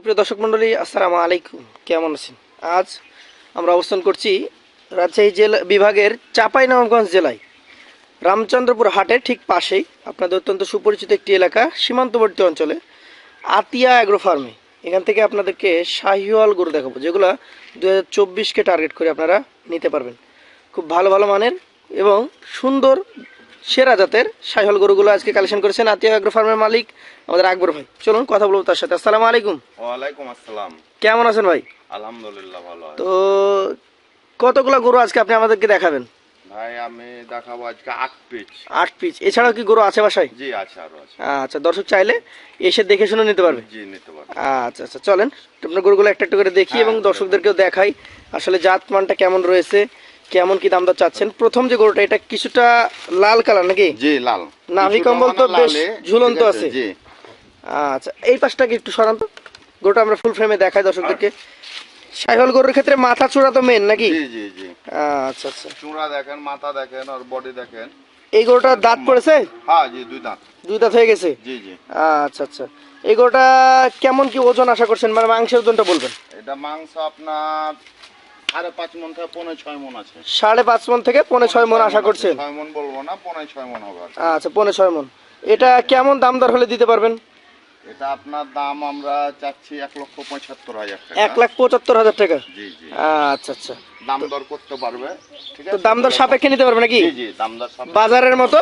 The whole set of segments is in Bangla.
সুপ্রিয় দর্শক মণ্ডলী, আসসালামু আলাইকুম। কেমন আছেন? আজ আমরা অবস্থান করছি রাজশাহী জেলা বিভাগের চাঁপাইনবাবগঞ্জ জেলায়। রামচন্দ্রপুর হাটের ঠিক পাশেই আপনাদের অত্যন্ত সুপরিচিত একটি এলাকা, সীমান্তবর্তী অঞ্চলে, আতিয়া অ্যাগ্রো ফার্মে এখান থেকে আপনাদেরকে শাহিওয়াল গরু দেখাবো, যেগুলো দু হাজার চব্বিশকে টার্গেট করে আপনারা নিতে পারবেন। খুব ভালো ভালো মানের এবং সুন্দর সেরা জাতের শাহিওয়াল গরুগুলো আজকে কালেকশন করেছেন আতিয়া অ্যাগ্রো ফার্মের মালিক আমাদের আকবর ভাই। চলুন কথা বলব তার সাথে। আসসালামু আলাইকুম। ওয়ালাইকুম আসসালাম। কেমন আছেন ভাই? আলহামদুলিল্লাহ ভালো আছে। তো কতগুলো গরু আজকে আপনি আমাদেরকে দেখাবেন? ভাই আমি দেখাবো আজকে আট পিচ আট পিস এছাড়াও কি গরু আছে বাসায়? জি আছে আরও আছে। আচ্ছা দর্শক চাইলে এসে দেখে শুনে নিতে পারবে। জি নিতে পারব। আচ্ছা আচ্ছা চলেন। আপনার গরুগুলো একটা একটা করে দেখি হ্যাঁ, এবং দর্শকদেরকেও দেখাই আসলে জাত মানটা কেমন রয়েছে। কেমন কি দাম দর চাচ্ছেন? প্রথম যে গরুটা এটা কিছুটা লাল কালার নাকি? জি লাল। নাভি কম্বল তো বেশ ঝুলন্ত আছে। জি। আচ্ছা এই পাশটা কি একটু সরান তো। গরুটা আমরা ফুল ফ্রেমে দেখাই দর্শকদেরকে। সাইহল গরুর ক্ষেত্রে মাথা চূড়া তো মেন নাকি? জি জি জি। আচ্ছা আচ্ছা। চূড়া দেখেন মাথা দেখেন আর বডি দেখেন। এই গরুটার দাঁত পড়েছে? হ্যাঁ জি দুই দাঁত। দুই দাঁত হয়ে গেছে? জি জি। আচ্ছা আচ্ছা। এই গরুটা কেমন কি ওজন আশা করছেন? মানে মাংসের ওজনটা বলবেন। এটা মাংস আপনার সাড়ে পাঁচ মন থেকে পনেরো ছয় মন আছে। সাড়ে পাঁচ মন থেকে পনেরো ছয় মন আশা। করছেন? ছয় মন বলব না পনেরো ছয় মন হবে আচ্ছা পনেরো ছয় মন। এটা কেমন দাম দর হলে দিতে পারবেন? এটা আপনার দাম আমরা চাচ্ছি এক লক্ষ পঁচাত্তর হাজার টাকা। এক লাখ পঁচাত্তর হাজার টাকা? জি জি। আচ্ছা আচ্ছা। দাম দর করতে পারবে ঠিক আছে? দাম দর সাপেক্ষে নিতে পারবে নাকি? জি জি দাম দর বাজারের মতো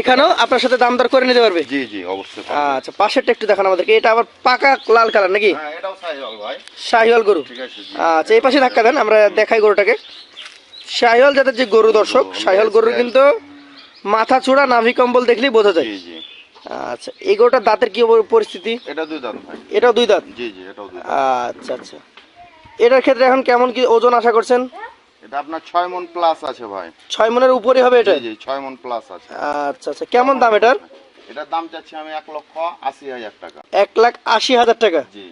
এখানেও আপনার সাথে দাম দর করে নিতে পারবে? জি জি অবশ্যই আচ্ছা পাশেরটা একটু দেখান আমাদেরকে। এটা আবার পাকা লাল কালার নাকি? হ্যাঁ এটাও সাইহল ভাই। শাহিওয়াল গরু। ঠিক আছে আচ্ছা এই পাশে ধাক্কা দেন আমরা দেখাই গরুটাকে। শাহিওয়াল জাতের যে গরু দর্শক শাহিওয়াল গরুর কিন্তু মাথা চূড়া নাভি কম্বল দেখলেই বোঝা যায়। জি জি। আচ্ছা এই গরুটার দাঁতের কি পরিস্থিতি? এটা দুই দাঁত ভাই। এটাও দুই দাঁত? জি জি এটাও দুই আচ্ছা আচ্ছা। এটার ক্ষেত্রে এখন কেমন কি ওজন আশা করছেন? এটা আপনার ছয় মন প্লাস আছে ভাই। ছয় মনের উপরে হবে এটা? জি জি ছয় মন প্লাস আছে। আচ্ছা আচ্ছা। কেমন দাম এটার? এটার দাম চাচ্ছি আমি এক লক্ষ আশি হাজার টাকা। এক লাখ আশি হাজার টাকা? জি।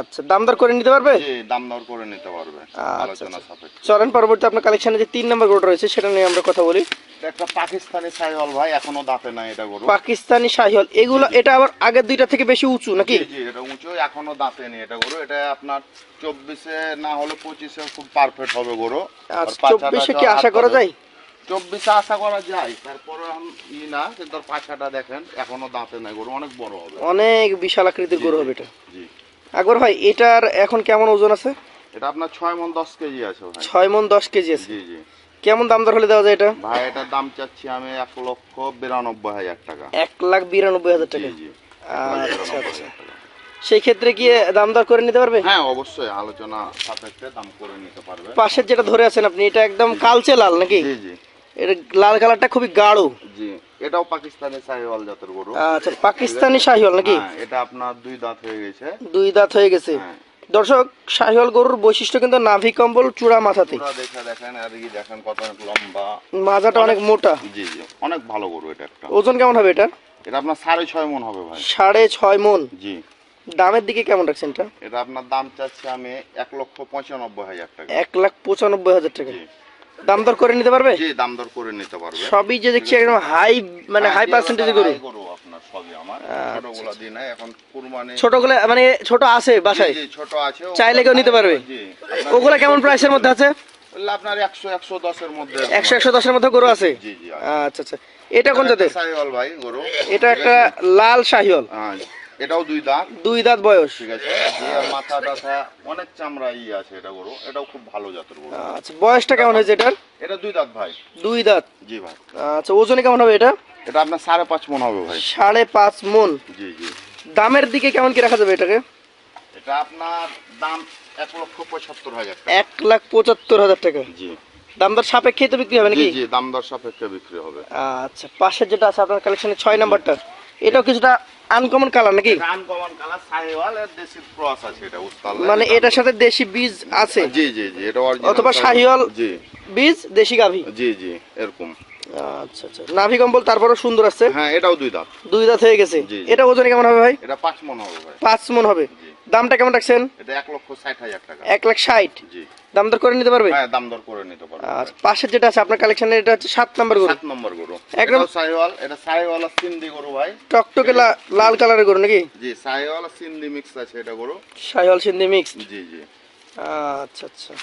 আচ্ছা দাম দর করে নিতে পারবে? জি দাম দর করে নিতে পারবে। আচ্ছা, আলোচনা সাপেক্ষে। চলেন পরবর্তী আপনার কালেকশনে যে তিন নম্বর গরুটা রয়েছে সেটা নিয়ে আমরা কথা বলি। একটা পাকিস্তানি সাইহল ভাই এখনও দাঁতে নাই এটা গরু। পাকিস্তানি শাহিওয়াল এগুলো এটা আবার আগের দুইটা থেকে বেশি উঁচু নাকি? জি জি এটা উঁচু এখনও দাঁতে নেই এটা গরু। এটা আপনার চব্বিশে না হলে পঁচিশে খুব পারফেক্ট হবে গরু। আর পাছাটা চব্বিশে কি আশা করা যায়? চব্বিশে আশা করা যায় তারপরে ই না কিন্তু পাছাটা দেখেন এখনও দাঁতে নাই গরু অনেক বড় হবে। অনেক বিশাল আকৃতির গরু হবে এটা। জি। আকবর ভাই এটার এখন কেমন ওজন আছে? এটা আপনার ছয় মন দশ কেজি আছে ছয় মন দশ কেজি আছে। জি জি। কেমন দাম দর হলে দেওয়া যায় এটা? ভাই এটার দাম চাচ্ছি আমি এক লক্ষ বিরানব্বই হাজার টাকা। এক লাখ বিরানব্বই হাজার টাকা। জি আচ্ছা আচ্ছা। সেই ক্ষেত্রে কি দাম দর করে নিতে পারবে? হ্যাঁ অবশ্যই আলোচনা সাপেক্ষে দাম করে নিতে পারবে। পাশের যেটা ধরে আছেন আপনি এটা একদম কালচে লাল নাকি? জি জি। এটা লাল কালারটা খুবই গাঢ়। জি এটাও পাকিস্তানি সাহিওয়াল জাতের গরু। আচ্ছা পাকিস্তানি শাহিওয়াল নাকি? হ্যাঁ এটা আপনার দুই দাঁত হয়ে গেছে। দুই দাঁত হয়ে গেছে। হ্যাঁ। দর্শক শাহিওয়াল গরুর বৈশিষ্ট্য কিন্তু নাভি কম্বল চূড়া মাথাতে পুরা দেখে দেখেন আর এই দেখেন কত লম্বা। মাজাটা অনেক মোটা। জি জি অনেক ভালো গরু এটা একটা। ওজন কেমন হবে এটা এটা আপনার সাড়ে ছয় মন হবে ভাই। সাড়ে ছয় মন? জি। দামের দিকে কেমন রাখছেন এটা? এটা আপনার দাম চাচ্ছি আমি এক লক্ষ পঁচানব্বই হাজার টাকা। এক লাখ পঁচানব্বই হাজার টাকা। দাম দর করে নিতে পারবে? জি দাম দর করে নিতে পারবে। সবই যে দেখছি একদম হাই মানে হাই হ্যাঁ, পার্সেন্টেজ গরু। আপনার সবই আমার। আচ্ছা, ছোটগুলো দিই না এখন কুরবানি ছোটগুলো মানে ছোট আছে বাসায়? জি, ছোট আছে চাইলে কেউ নিতে পারবে? জি ওগুলা কেমন প্রাইসের মধ্যে আছে? আপনার একশো একশো দশের মধ্যে একশো একশো দশের মধ্যে গরু আছে? জি জি আচ্ছা আচ্ছা। এটা কোন জাতের? সাইওয়াল ভাই গরু। এটা একটা লাল শাহিওল হ্যাঁ, এটাও দুই দাঁত? দুই দাঁত বয়স। ঠিক আছে। মাথা টাথা অনেক চামড়া ই আছে এটা গরু। এটাও খুব ভালো জাতের গরু। আচ্ছা বয়সটা কেমন হয়েছে এটার? এটা দুই দাঁত ভাই। দুই দাঁত। জি ভাই। আচ্ছা ওজনে কেমন হবে এটা? এটা আপনার সাড়ে পাঁচ মন হবে ভাই। সাড়ে পাঁচ মন। জি জি। দামের দিকে কেমন কি রাখা যাবে এটাকে? এটা আপনার দাম এক লক্ষ পঁচাত্তর হাজার এক লাখ পঁচাত্তর হাজার টাকা। জি। দাম দর সাপেক্ষে তো বিক্রি হবে নাকি? জি দাম দর সাপেক্ষে বিক্রি হবে। আচ্ছা পাশের যেটা আছে আপনার কালেকশনে ছয় নাম্বারটা। এটাও কিছুটা আনকমন কালার নাকি? আনকমন কালার সাহিওয়াল এর দেশি ক্রস আছে এটা উস্তাল মানে এটার সাথে দেশি বীজ আছে? জি জি জি এটা অথবা সাহিওয়াল জি। বীজ দেশি গাভী? জি জি এরকম। আচ্ছা আচ্ছা। নাভি কম্বল তারপরও সুন্দর আছে হ্যাঁ এটাও দুই দাঁত। দুই দাঁত হয়ে গেছে। এটা ওজনে কেমন হবে ভাই? এটা পাঁচ মন হবে ভাই। পাঁচ মন হবে। দামটা কেমন রাখছেন? এটা এক লক্ষ ষাট হাজার টাকা। এক লাখ ষাট। জি। দাম দর করে নিতে পারবে? হ্যাঁ দাম দর করে নিতে পারব আর পাশের যেটা আছে আপনার কালেকশনের এটা হচ্ছে সাত নম্বর গরু। সাত নম্বর গরু। একদম- একদম সাইওয়াল এটা সাইওয়াল আর সিন্ধি গরু ভাই। টকটকে লাল কালারের গরু নাকি? জি সাইওয়াল আর সিন্ধি মিক্স আছে এটা গরু। শাহিওয়াল সিন্ধি মিক্সড জি জি। আচ্ছা আচ্ছা।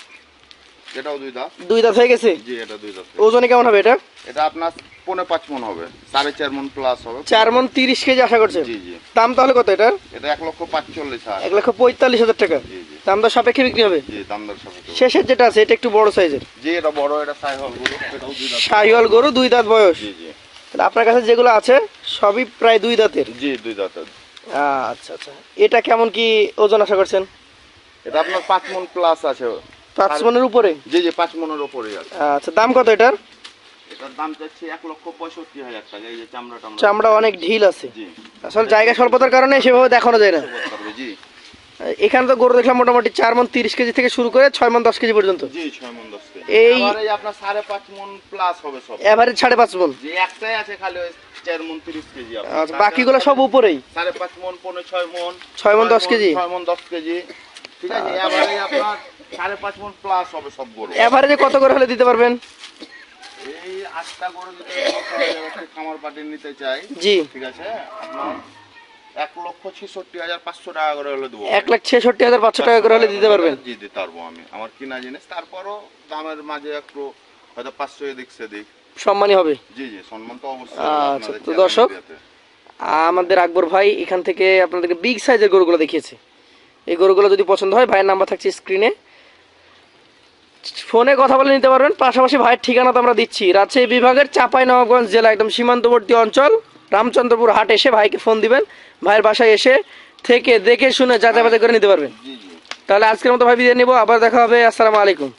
এটাও দুই দাঁত? দুই দাঁত হয়ে গেছে? জি এটা দুই দাঁত ওজনে কেমন হবে এটা? এটা আপনার পৌনে পাঁচ মন হবে। সাড়ে চার মন প্লাস হবে। চার মন তিরিশ কেজি আশা করছেন? জি জি। দাম তাহলে কত এটার? এটা এক লক্ষ পাঁচচল্লিশ হাজার। এক লক্ষ পঁয়তাল্লিশ হাজার টাকা। জি জি। দাম দর সাপেক্ষে বিক্রি হবে? জি দাম দর সাপেক্ষে। শেষের যেটা আছে এটা একটু বড় সাইজের। জি এটা বড় এটা সাইওয়াল গরু এটাও দুই দাঁত। শাহিওয়াল গরু দুই দাঁত বয়স। জি জি। তাহলে আপনার কাছে যেগুলো আছে সবই প্রায় দুই দাঁতের। জি দুই দাঁত আচ্ছা আচ্ছা। এটা কেমন কি ওজন আশা করছেন? এটা আপনার পাঁচ মন প্লাস আছে। পাঁচ মনের উপরে? জি জি পাঁচ মনের আছে আচ্ছা দাম কত এটার? এটার দাম চাচ্ছি এক লক্ষ পঁয়ষট্টি হাজার টাকা এই যে চামড়া চামড়া অনেক ঢিল আছে। আসলে জায়গা স্বল্পতার কারণে সেভাবে দেখানো যায় না। জি। এখানে তো গরু দেখলাম মোটামুটি চার মন তিরিশ কেজি থেকে শুরু করে ছয় মন দশ কেজি পর্যন্ত। এই- আপনার সাড়ে পাঁচ মন প্লাস হবে সব। এভারেজ সাড়ে পাঁচ মন। একটাই আছে খালি চার মন তিরিশ কেজি আচ্ছা বাকিগুলো সব উপরেই? সাড়ে পাঁচ মন পনেরো ছয় মন। ছয় মন দশ কেজি? ছয় মন দশ কেজি। ঠিক আছে এবারে আপনার সাড়ে পাঁচ মন প্লাস হবে সব গরু। এভারেজে কত করে হলে দিতে পারবেন? এই আটটা গরু যদি একটু খামার পাটি নিতে চাই জি। ঠিক আছে? আপনার এক লক্ষ ছেষট্টি হাজার পাঁচশো টাকা করে হলে দেবো। এক লাখ ছেষট্টি হাজার পাঁচশো টাকা করে হলে দিতে পারবেন? জি দিতে পারব আমি আমার কিনা জিনিস তারপরও দামের মাঝে একটু হয়তো পাঁচশো এদিক সেদিক। সম্মানই হবে। জি জি সম্মান তো অবশ্যই আচ্ছা, তো দর্শক, আমাদের আকবর ভাই এখান থেকে আপনাদেরকে বিগ সাইজের গরুগুলো দেখিয়েছে। এই গরুগুলো যদি পছন্দ হয় ভাইয়ের নাম্বার থাকছে স্ক্রিনে ফোনে কথা বলে নিতে পারবেন। পাশাপাশি ভাইয়ের ঠিকানা তো আমরা দিচ্ছি। রাজশাহী বিভাগের চাপাই নবাবগঞ্জ জেলা একদম সীমান্তবর্তী অঞ্চল রামচন্দ্রপুর হাট এসে ভাইকে ফোন দিবেন। ভাইয়ের বাসায় এসে থেকে দেখে শুনে যাচাই করে নিতে পারবেন। তাহলে আজকের মতো ভাই বিদায় নেব। আবার দেখা হবে। আসসালামু আলাইকুম।